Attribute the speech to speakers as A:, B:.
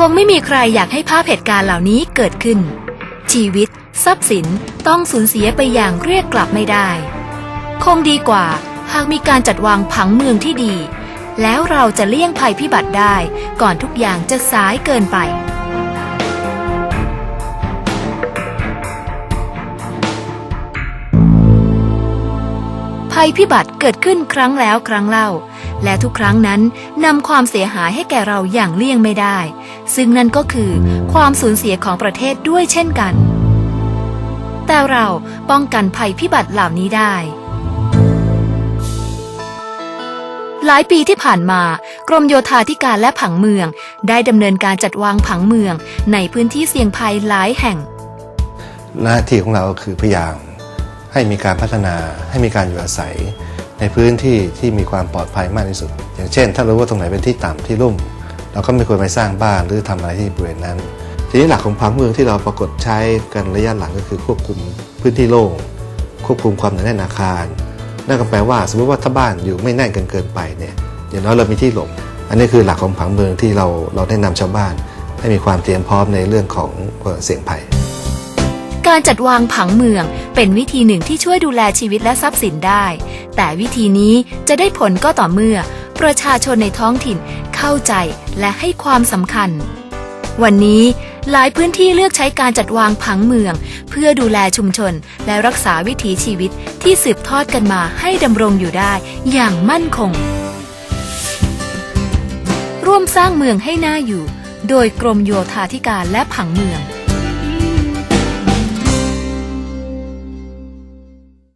A: คงไม่มีใครอยากให้ภาพเหตุการณ์เหล่านี้เกิดขึ้น ชีวิต ทรัพย์สินต้องสูญเสียไปอย่างเรียกกลับไม่ได้ คงดีกว่า หากมีการจัดวางผังเมืองที่ดี แล้วเราจะเลี่ยงภัยพิบัติได้ ก่อนทุกอย่างจะสายเกินไป ภัยพิบัติเกิดขึ้นครั้งแล้วครั้งเล่า และทุกครั้งนั้นนำความเสียหายให้แก่เราอย่างเลี่ยงไม่ได้ ซึ่งนั่นก็คือความสูญเสียของประเทศด้วยเช่นกัน แต่เราป้องกันภัยพิบัติเหล่านี้ได้ หลายปีที่ผ่านมากรมโยธาธิการและผังเมือง ได้ดำเนินการจัดวางผังเมือง ในพื้นที่เสี่ยงภัยหลายแห่ง
B: หน้าที่ของเราก็คือพยายาม ให้มีการพัฒนาให้มีการอยู่อาศัย ในพื้นที่ที่มีความปลอดภัยมากที่สุด อย่างเช่น ถ้ารู้ว่าตรงไหนเป็นที่ต่ำที่ลุ่ม เราก็ไม่ควรไปสร้างบ้านหรือทำอะไรที่บริเวณนั้น ทีนี้หลักของผังเมืองที่เราปรากฏใช้กันระยะหลังก็คือควบคุมพื้นที่โล่งควบคุมความหนาแน่นอาคารนั่นก็แปลว่าสมมติว่าถ้าบ้านอยู่ไม่แน่นเกินเกินไปเนี่ยอย่างน้อยเรามีที่หลบอันนี้คือหลักของผังเมืองที่เราเราแนะนำชาวบ้าน ให้มีความเตรียมพร้อมในเรื่องของเสี่ยงภัย
A: การจัดวางผังเมือง เป็นวิธีหนึ่งที่ช่วยดูแลชีวิตและทรัพย์สินได้ แต่วิธีนี้จะได้ผลก็ต่อเมื่อ ประชาชนในท้องถิ่นเข้าใจและให้ความสำคัญ วันนี้หลายพื้นที่เลือกใช้การจัดวางผังเมือง เพื่อดูแลชุมชน และรักษาวิถีชีวิตที่สืบทอดกันมาให้ดำรงอยู่ได้อย่างมั่นคง ร่วมสร้างเมืองให้น่าอยู่ โดยกรมโยธาธิการและผังเมือง